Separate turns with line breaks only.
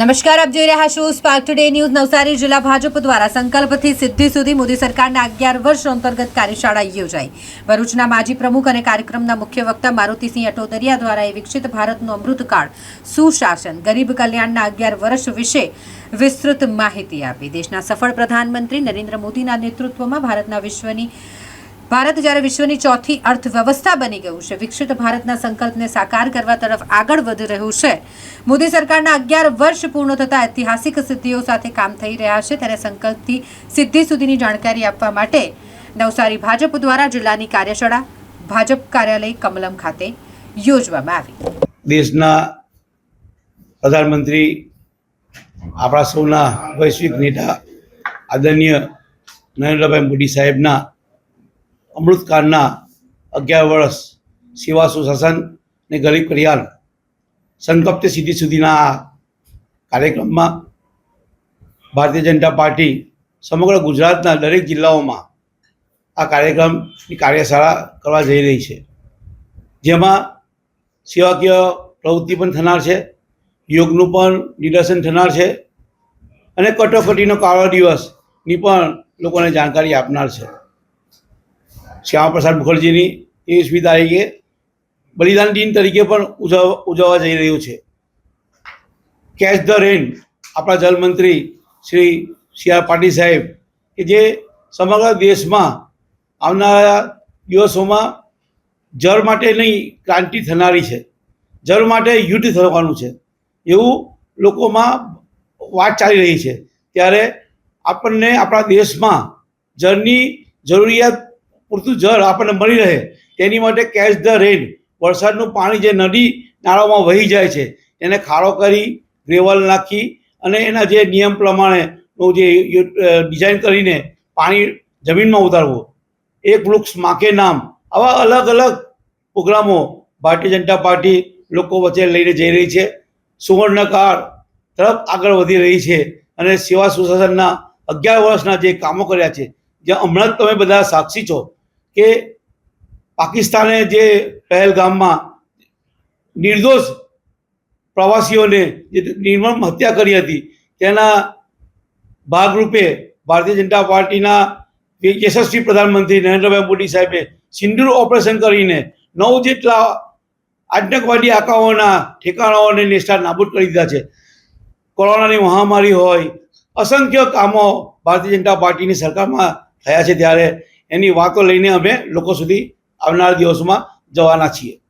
નમસ્કાર, આપ જોઈ રહ્યા છો સ્પાર્ક ટુડે ન્યૂઝ નવસારી જિલ્લા ભાજપ દ્વારા સંકલ્પથી સિદ્ધિ સુધી મોદી સરકારના અગિયાર વર્ષ અંતર્ગત કાર્યશાળા યોજાઈ. ભરૂચના માજી પ્રમુખ અને કાર્યક્રમના મુખ્ય વક્તા મારુતિસિંહ અટોદરિયા દ્વારા એ વિકસિત ભારતનો અમૃતકાળ સુશાસન, ગરીબ કલ્યાણના અગિયાર વર્ષ વિશે વિસ્તૃત માહિતી આપી. દેશના સફળ પ્રધાનમંત્રી નરેન્દ્ર મોદીના નેતૃત્વમાં ભારતના વિશ્વની ભારત જ્યારે વિશ્વની ચોથી અર્થવ્યવસ્થા બની ગયું છે, વિકસિત ભારતના સંકલ્પને સાકાર કરવા તરફ આગળ વધી રહ્યું છે. મોદી સરકારના અગિયાર વર્ષ પૂર્ણ થતા ઐતિહાસિક સિદ્ધિઓ સાથે કામ થઈ રહ્યા છે, ત્યારે સંકલ્પથી સિદ્ધિ સુધીની જાણકારી આપવા માટે નવસારી ભાજપ દ્વારા જિલ્લાની કાર્યશાળા, ભાજપ કાર્યાલય કમલમ ખાતે યોજવામાં આવી.
દેશના પ્રધાનમંત્રી, આપણા સૌના વૈશ્વિક નેતા, આદરણીય નરેન્દ્રભાઈ મોદી સાહેબના અમૃતકાળના અગિયાર વર્ષ સેવા સુશાસન અને ગરીબ કલ્યાણ સંકપ્ત સિદ્ધિ સુધીના આ કાર્યક્રમમાં ભારતીય જનતા પાર્ટી સમગ્ર ગુજરાતના દરેક જિલ્લાઓમાં આ કાર્યક્રમની કાર્યશાળા કરવા જઈ રહી છે. જેમાં સેવાકીય પ્રવૃત્તિ પણ થનાર છે, યોગનું પણ નિદર્શન થનાર છે અને કટોકટીનો કાળો દિવસની પણ લોકોને જાણકારી આપનાર છે. શ્યામા પ્રસાદ મુખર્જીની ત્રેવીસમી તારીખે બલિદાન દિન તરીકે પણ ઉજવવા ઉજવવા જઈ રહ્યું છે. કેચ ધ રેન, આપણા જલમંત્રી શ્રી સી આર પાટીલ સાહેબ, કે જે સમગ્ર દેશમાં આવનારા દિવસોમાં જળ માટે નહીં, ક્રાંતિ થનારી છે. જળ માટે યુદ્ધ થવાનું છે. એવું લોકોમાં વાત ચાલી રહી છે. ત્યારે આપણને આપણા દેશમાં જળની જરૂરિયાત પૂરતું જળ આપણને મળી રહે. તેની માટે કેચ ધ રેન વરસાદનું પાણી જે નદી નાળામાં વહી જાય છે એને ખાડો કરી, ગ્રેવલ નાખી અને એના જે નિયમ પ્રમાણેનું જે ડિઝાઇન કરીને પાણી જમીનમાં ઉતારવું. એક વૃક્ષ માકે નામ. આવા અલગ અલગ પ્રોગ્રામો ભારતીય જનતા પાર્ટી લોકો વચ્ચે લઈને જઈ રહી છે. સુવર્ણકાળ તરફ આગળ વધી રહી છે અને સેવા સુશાસનના અગિયાર વર્ષના જે કામો કર્યા છે જે હમણાં જ તમે બધા સાક્ષી છો. કે પાકિસ્તાને જે પહેલગામમાં નિર્દોષ પ્રવાસીઓને જે નિર્મમ હત્યા કરી હતી, તેના ભાગરૂપે ભારતીય જનતા પાર્ટીના યશસ્વી પ્રધાનમંત્રી નરેન્દ્રભાઈ મોદી સાહેબે સિંદૂર ઓપરેશન કરીને નવ જેટલા આતંકવાદી આકાઓના ઠેકાણાઓને નિષ્ઠા નાબૂદ કરી દીધા છે. કોરોનાની મહામારી હોય, અસંખ્ય કામો ભારતીય જનતા પાર્ટીની સરકારમાં થયા છે ત્યારે એની વાતો લઈને અમે લોકો સુધી આવનાર દિવસોમાં જવાના છીએ.